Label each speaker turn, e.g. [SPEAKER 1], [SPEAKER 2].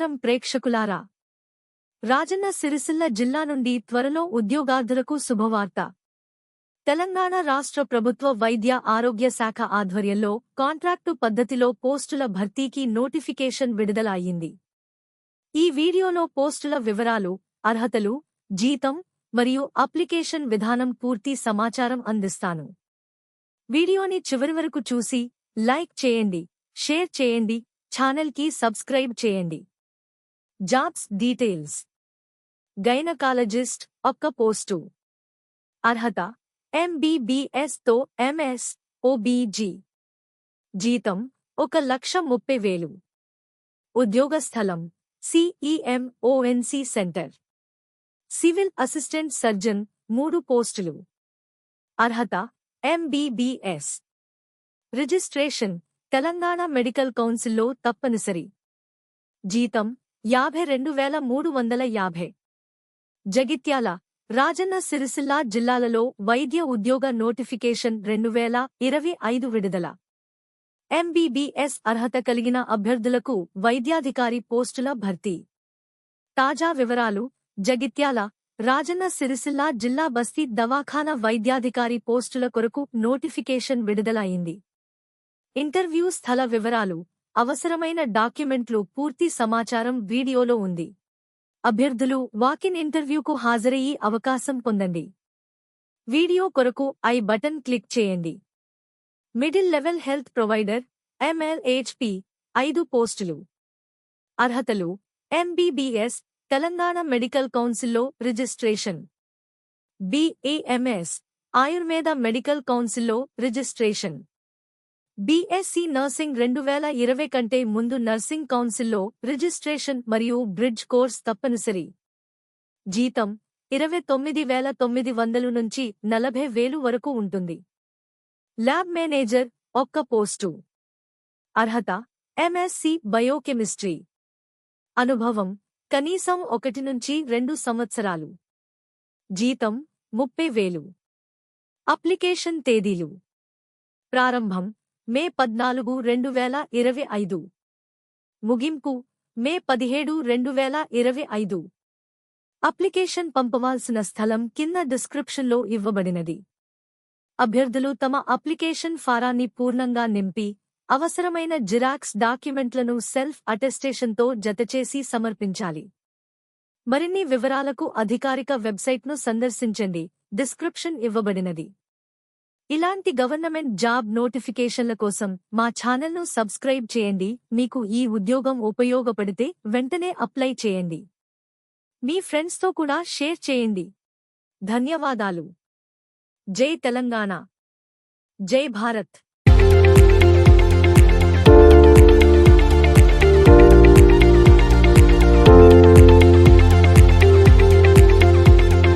[SPEAKER 1] నమస్కారం ప్రేక్షకులారా. రాజన్న సిరిసిల్ల జిల్లా నుండి త్వరలో ఉద్యోగార్థులకు శుభవార్త. తెలంగాణ రాష్ట్ర ప్రభుత్వ వైద్య ఆరోగ్య శాఖ ఆధ్వర్యంలో కాంట్రాక్టు పద్ధతిలో పోస్టుల భర్తీకి నోటిఫికేషన్ విడుదల అయింది ఈ వీడియోలో పోస్టుల వివరాలు అర్హతలు జీతం మరియు అప్లికేషన్ విధానం పూర్తి సమాచారం అందిస్తాను. వీడియోని చివరి వరకు చూసి లైక్ చేయండి షేర్ చేయండి ఛానల్కి సబ్స్క్రైబ్ చేయండి. Jobs details. గైనకాలజిస్ట్ ఒక్క పోస్టు. అర్హత ఎంబీబీఎస్తో ఎంఎస్ ఓబీజీ. జీతం ఒక లక్ష ముప్పై వేలు. ఉద్యోగ స్థలం CEMONC centre. Civil assistant surgeon మూడు పోస్టులు. అర్హత ఎంబీబీఎస్. రిజిస్ట్రేషన్ తెలంగాణ మెడికల్ కౌన్సిల్లో తప్పనిసరి. జీతం యాభై రెండు వేల మూడు వందల యాభై. జగిత్యాల రాజన్న సిరిసిల్ల జిల్లాలలో వైద్య ఉద్యోగ నోటిఫికేషన్ రెండు వేల ఇరవై ఐదు విడుదల. ఎంబీబీఎస్ అర్హత కలిగిన అభ్యర్థులకు వైద్యాధికారి పోస్టుల భర్తీ. తాజా వివరాలు జగిత్యాల రాజన్న సిరిసిల్ల జిల్లా బస్తీ దవాఖానా వైద్యాధికారి పోస్టుల కొరకు నోటిఫికేషన్ విడుదల అయింది ఇంటర్వ్యూ స్థల వివరాలు అవసరమైన డాక్యుమెంట్లు పూర్తి సమాచారం వీడియోలో ఉంది. అభ్యర్థులు వాకిన్ ఇంటర్వ్యూకు హాజరయ్యి అవకాశం పొందండి. వీడియో కొరకు ఐ బటన్ క్లిక్ చేయండి. Middle level health provider MLHP ఐదు పోస్టులు. అర్హతలు ఎంబీబీఎస్ తెలంగాణ మెడికల్ కౌన్సిల్లో రిజిస్ట్రేషన్. బిఏఎంఎస్ ఆయుర్వేద మెడికల్ కౌన్సిల్లో రిజిస్ట్రేషన్. బీఎస్సీ నర్సింగ్ రెండు వేల ఇరవై కంటే ముందు నర్సింగ్ కౌన్సిల్లో రిజిస్ట్రేషన్ మరియు బ్రిడ్జ్ కోర్స్ తప్పనిసరి. జీతం ఇరవై తొమ్మిది వేల తొమ్మిది వందలు నుంచి నలభై వేలు వరకు ఉంటుంది. ల్యాబ్ మేనేజర్ ఒక్క పోస్టు. అర్హత ఎంఎస్సి బయోకెమిస్ట్రీ అనుభవం కనీసం ఒకటి నుంచి రెండు సంవత్సరాలు. జీతం ముప్పై వేలు. అప్లికేషన్ తేదీలు. ప్రారంభం మే పద్నాలుగు రెండు వేల ఇరవై ఐదు. ముగింపు మే పదిహేడు రెండు వేల ఇరవై ఐదు. అప్లికేషన్ పంపవాల్సిన స్థలం కింద డిస్క్రిప్షన్లో ఇవ్వబడినది. అభ్యర్థులు తమ అప్లికేషన్ ఫారాన్ని పూర్ణంగా నింపి అవసరమైన జిరాక్స్ డాక్యుమెంట్లను సెల్ఫ్ అటెస్టేషన్తో జతచేసి సమర్పించాలి. మరిన్ని వివరాలకు అధికారిక వెబ్సైట్ను సందర్శించండి. డిస్క్రిప్షన్ ఇవ్వబడినది. ఇలాంటి గవర్నమెంట్ జాబ్ నోటిఫికేషన్ల కోసం మా ఛానల్ను సబ్స్క్రైబ్ చేయండి. మీకు ఈ ఉద్యోగం ఉపయోగపడితే వెంటనే అప్లై చేయండి. మీ ఫ్రెండ్స్తో కూడా షేర్ చేయండి. ధన్యవాదాలు. జై తెలంగాణ. జై భారత్.